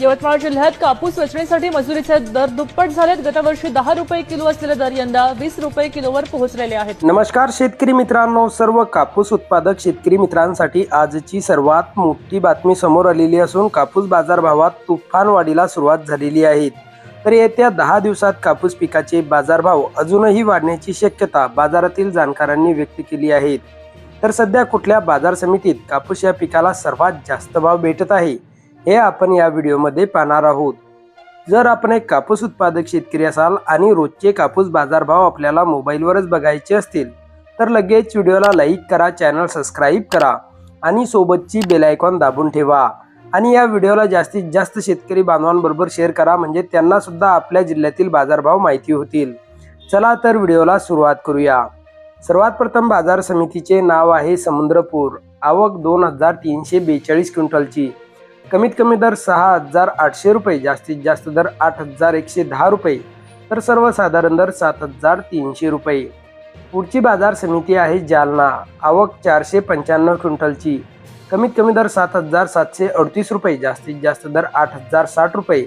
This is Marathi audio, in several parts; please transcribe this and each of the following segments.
यवतमाळ जिल्ह्यात कापूस वेचण्यासाठी मजुरीचे दर दुप्पट झालेत. गतवर्षी दहा रुपये किलो असलेले दर यंदा वीस रुपये किलोवर पोहोचलेले आहेत. नमस्कार शेतकरी मित्रांनो. सर्व कापूस उत्पादक शेतकरी मित्रांसाठी आजची सर्वात मोठी बातमी समोर आलेली असून कापूस बाजारभावात तुफान वाढीला सुरुवात झालेली आहे. तर येत्या दहा दिवसात कापूस पिकाचे बाजारभाव अजूनही वाढण्याची शक्यता बाजारातील जाणकारांनी व्यक्त केली आहे. तर सध्या कुठल्या बाजार समितीत कापूस या पिकाला सर्वात जास्त भाव भेटत आहे? हे आपण या व्हिडिओमध्ये पाहणार आहोत. जर आपण एक कापूस उत्पादक शेतकरी असाल आणि रोजचे कापूस बाजारभाव आपल्याला मोबाईलवरच बघायचे असतील तर लगेच व्हिडिओला लाईक करा चॅनल सबस्क्राईब करा आणि सोबतची बेलायकॉन दाबून ठेवा. आणि या व्हिडिओला जास्तीत जास्त शेतकरी बांधवांबरोबर शेअर करा म्हणजे त्यांना सुद्धा आपल्या जिल्ह्यातील बाजारभाव माहिती होतील. चला तर व्हिडिओला सुरुवात करूया. सर्वात प्रथम बाजार समितीचे नाव आहे समुद्रपूर. आवक दोन हजार तीनशे बेचाळीस क्विंटलची. कमीत कमी दर सहा हजार आठशे रुपये जास्तीत जास्त दर आठ हजार एकशे दहा रुपये तर सर्वसाधारण दर सात हजार तीनशे रुपये. पुढची बाजार समिती आहे जालना. आवक चारशे पंच्याण्णव क्विंटलची. कमीत कमी दर सात हजार सातशे अडतीस रुपये जास्तीत जास्त दर आठ हजार साठ रुपये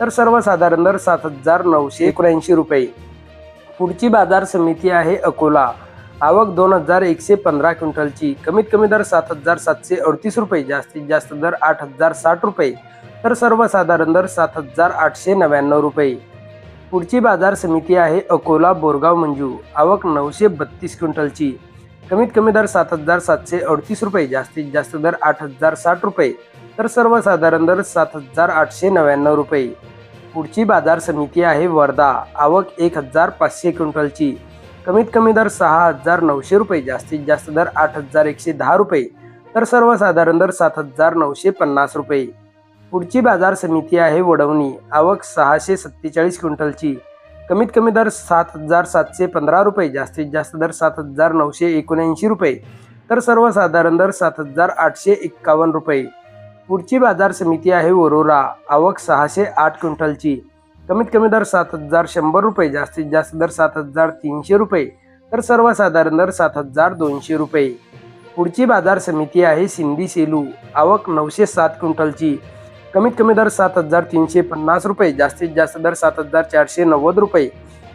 तर सर्वसाधारण दर सात हजार नऊशे एकोणऐंशी रुपये. पुढची बाजार समिती आहे अकोला. आवक दोन हजार एकशे पंधरा क्विंटलची. कमीत कमी दर सात हजार सातशे अडतीस रुपये जास्तीत जास्त दर आठ हजार साठ रुपये तर सर्वसाधारण दर सात हजार आठशे नव्याण्णव रुपये. पुढची बाजार समिती आहे अकोला बोरगाव मंजू. आवक नऊशे बत्तीस क्विंटलची. कमीत कमी दर सात हजार सातशे अडतीस रुपये जास्तीत जास्त दर आठ हजार साठ रुपये तर सर्वसाधारण दर सात हजार आठशे नव्याण्णव रुपये. पुढची बाजार समिती आहे वर्धा. आवक एक हजार पाचशे क्विंटलची. कमीत कमी दर सहा हजार नऊशे रुपये जास्तीत जास्त दर आठ हजार एकशे दहा रुपये तर सर्वसाधारण दर सात हजार नऊशे पन्नास रुपये. पुढची बाजार समिती आहे वडवणी आवक सहाशे सत्तेचाळीस क्विंटलची. कमीत कमी दर सात हजार सातशे पंधरा रुपये जास्तीत जास्त दर सात हजार नऊशे एकोणऐंशी रुपये तर सर्वसाधारण दर सात हजार आठशे एक्कावन्न रुपये. पुढची बाजार समिती आहे वरोरा आवक सहाशे आठ क्विंटलची. कमीत कमी दर सात हजार शंभर रुपये जास्तीत जास्त दर सात हजार तीनशे रुपये तर सर्वसाधारण दर सात हजार दोनशे रुपये. पुढची बाजार समिती आहे सिंधी सेलू. आवक नऊशे सात क्विंटलची. कमीत कमी दर सात हजार तीनशे पन्नास रुपये जास्तीत जास्त दर सात हजार चारशे नव्वद रुपये.